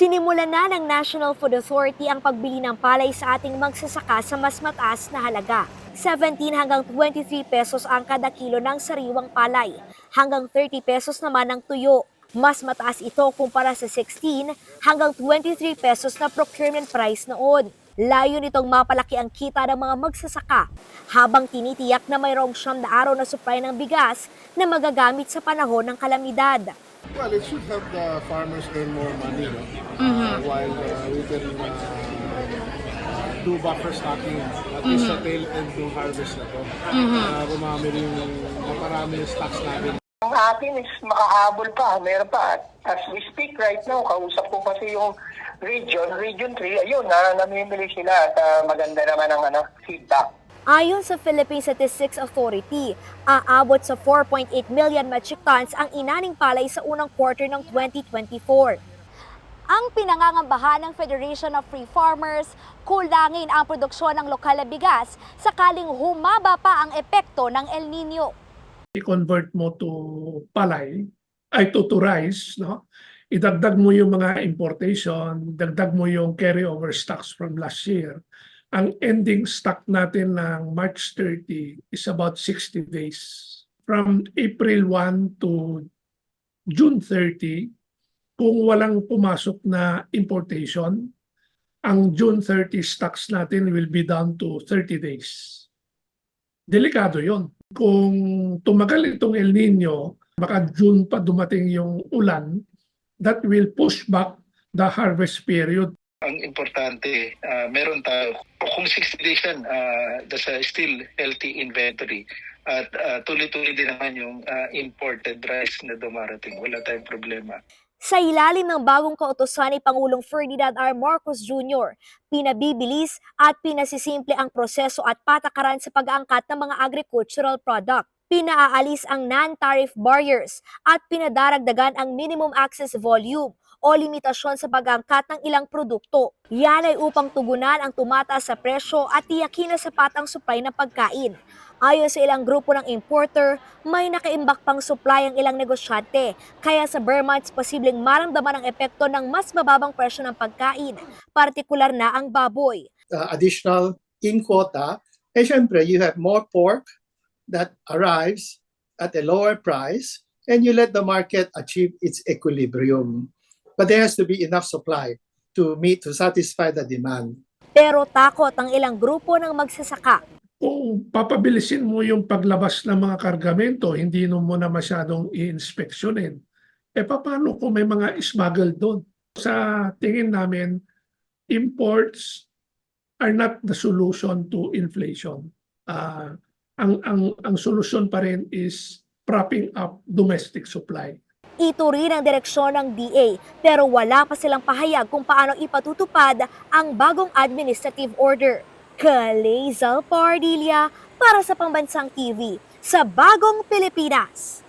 Sinimulan na ng National Food Authority ang pagbili ng palay sa ating magsasaka sa mas mataas na halaga. 17 hanggang 23 pesos ang kada kilo ng sariwang palay, hanggang 30 pesos naman ang tuyo. Mas mataas ito kumpara sa 16 hanggang 23 pesos na procurement price noon. Layo nitong mapalaki ang kita ng mga magsasaka habang tinitiyak na mayroong siyam na araw na supply ng bigas na magagamit sa panahon ng kalamidad. Well, it should help the farmers earn more money, no? Uh, while uh, we can uh, do buffer stocking at least sa tail end ng harvest na to. Uh, rumami rin yung maparami yung stocks natin. Ang atin is makahabol pa, meron pa. As we speak right now, kausap ko kasi yung region, region 3, ayun, na namimili sila at ah, maganda naman ang ano, feedback. Ayon sa Philippine Statistics Authority, aabot sa 4.8 million metric tons ang inaning palay sa unang quarter ng 2024. Ang pinangangambahan ng Federation of Free Farmers, kulangin ang produksyon ng lokal na bigas sakaling humaba pa ang epekto ng El Nino. i-convert mo to palay, ay to, to rice, no? Idagdag mo yung mga importation, dagdag mo yung carryover stocks from last year. Ang ending stock natin ng March 30 is about 60 days. From April 1 to June 30, kung walang pumasok na importation, ang June 30 stocks natin will be down to 30 days. Delikado yon. Kung tumagal itong El Nino, baka June pa dumating yung ulan, that will push back the harvest period. Ang importante, ah, meron tayo, kung 60 days yan, ah, that's a still healthy inventory. At ah, tuloy-tuloy din naman yung ah, imported rice na dumarating. Wala tayong problema. Sa ilalim ng bagong kautosan ni Pangulong Ferdinand R. Marcos Jr., pinabibilis at pinasisimple ang proseso at patakaran sa pag-aangkat ng mga agricultural product. Pinaaalis ang non-tariff barriers at pinadaragdagan ang minimum access volume o limitasyon sa pag-aangkat ng ilang produkto. Yan ay upang tugunan ang tumataas sa presyo at tiyakin na sapat ang supply ng pagkain. Ayon sa ilang grupo ng importer, may nakaimbak pang supply ang ilang negosyante, kaya sa bare posibleng maramdaman ang epekto ng mas mababang presyo ng pagkain, partikular na ang baboy. uh, additional in quota. And syempre, you have more pork that arrives at a lower price and you let the market achieve its equilibrium. But there has to be enough supply to meet, to satisfy the demand. Pero takot ang ilang grupo ng magsasaka. Kung papabilisin mo yung paglabas ng mga kargamento, hindi mo na masyadong i-inspeksyonin. E paano kung may mga smuggled doon? Sa tingin namin, imports are not the solution to inflation. Ah, ang ang ang solusyon pa rin is propping up domestic supply. Ito rin ang direksyon ng DA pero wala pa silang pahayag kung paano ipatutupad ang bagong administrative order. Kalezal Pardilla para sa Pambansang TV sa Bagong Pilipinas.